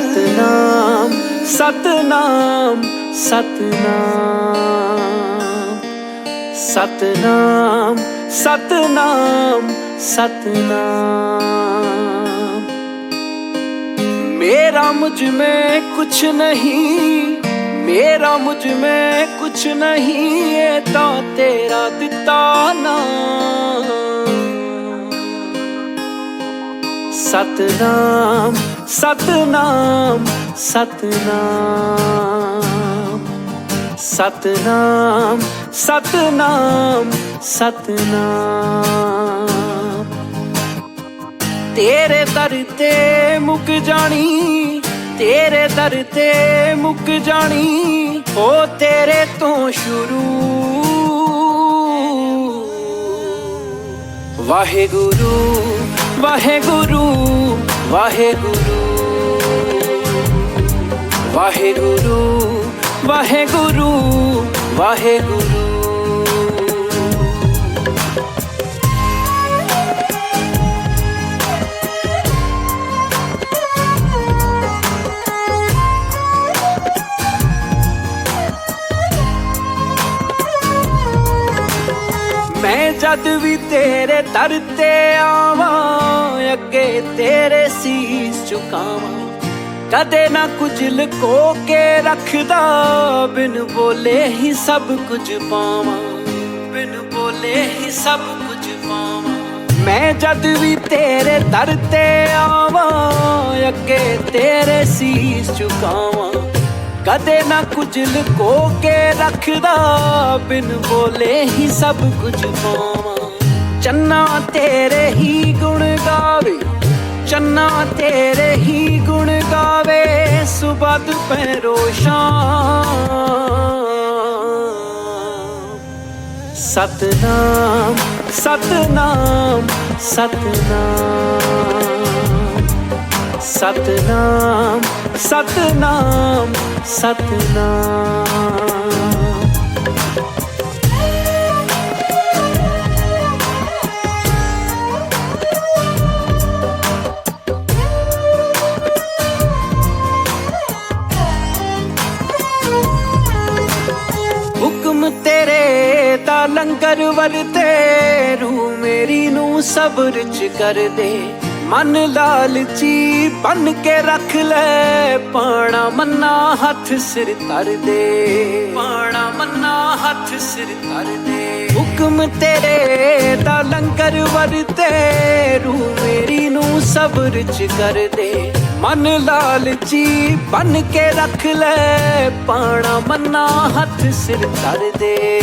ਸਤਨਾਮ ਸਤਨਾਮ ਸਤਨਾਮ। ਸਤਨਾਮ ਸਤਨਾਮ ਸਤਨਾਮ। ਮੇਰਾ ਮੁਝ ਮੈਂ ਕੁਛ ਨਹੀਂ, ਮੇਰਾ ਮੁਝ ਮੈਂ ਕੁਛ ਨਹੀਂ ਇਹ ਤਾਂ ਤੇਰਾ ਦਿੱਤਾ ਨਾ ਸਤਨਾਮ ਸਤਨਾਮ ਸਤਨਾਮ ਸਤਨਾਮ ਸਤਨਾਮ ਸਤਨਾਮ। ਤੇਰੇ ਦਰ ਤੇ ਮੁੱਕ ਜਾਣੀ, ਤੇਰੇ ਦਰ ਤੇ ਮੁੱਕ ਜਾਣੀ, ਹੋ ਤੇਰੇ ਤੋਂ ਸ਼ੁਰੂ। ਵਾਹਿਗੁਰੂ ਵਾਹਿਗੁਰੂ ਵਾਹਿਗੁਰੂ ਵਾਹਿਗੁਰੂ ਵਾਹਿਗੁਰੂ ਵਾਹਿਗੁਰੂ। ਮੈਂ ਜਦ ਵੀ ਤੇਰੇ ਦਰ ਤੇ ਆਵਾਂ ਅੱਗੇ ਤੇਰੇ ਸੀਸ ਝੁਕਾਵਾਂ। ਕਦੇ ਨਾ ਕੁਝ ਲੁਕੋ ਕੇ ਰੱਖਦਾ, ਬਿਨ ਬੋਲੇ ਹੀ ਸਭ ਕੁਝ ਪਾਵਾਂ। ਬਿਨ ਬੋਲੇ ਹੀ ਸਭ ਕੁਝ ਪਾਵਾਂ। ਮੈਂ ਜਦ ਵੀ ਤੇਰੇ ਦਰ ਤੇ ਆਵਾਂ, ਅੱਗੇ ਤੇਰੇ ਸੀਸ ਝੁਕਾਵਾਂ। ਕਦੇ ਨਾ ਕੁਝ ਲੁਕੋ ਕੇ ਰੱਖਦਾ, ਬਿਨ ਬੋਲੇ ਹੀ ਸਭ ਕੁਝ ਪਾਵਾਂ। ਚੰਨਾ ਤੇਰੇ ਹੀ ਗੁਣ ਗਾਵੇ, ਚੰਨਾ ਤੇਰੇ ਹੀ ਗੁਣ ਗਾਵੇ ਸੁਬਹ ਦੁਪਹਿਰੋ ਸ਼ਾਮ। ਸਤਨਾਮ ਸਤਨਾਮ ਸਤਨਾਮ। ਸਤਨਾਮ ਸਤਨਾਮ ਸਤਨਾਮ। ਲੰਗਰ ਵਰ ਤੇ ਰੂ ਮੇਰੀ ਨੂੰ ਸਬਰ ਚ ਕਰ ਦੇ। ਮਨ ਲਾਲਚੀ ਬਨ ਕੇ ਰੱਖ ਲੈ, ਪਾਣਾ ਮੰਨਾ ਹੱਥ ਸਿਰ ਧਰ ਦੇ। ਪਾਣਾ ਮੰਨਾ ਹੱਥ ਸਿਰ ਧਰ ਦੇ। ਹੁਕਮ ਤੇਰੇ ਦਾ ਲੰਗਰ ਵਰ ਤੇ ਰੂ ਮੇਰੀ ਨੂੰ ਸਬਰ ਚ ਕਰ ਦੇ। ਮਨ ਲਾਲਚੀ ਬਨ ਕੇ ਰੱਖ ਲੈ, ਪਾਣਾ ਮੰਨਾ ਹੱਥ ਸਿਰ ਧਰ ਦੇ।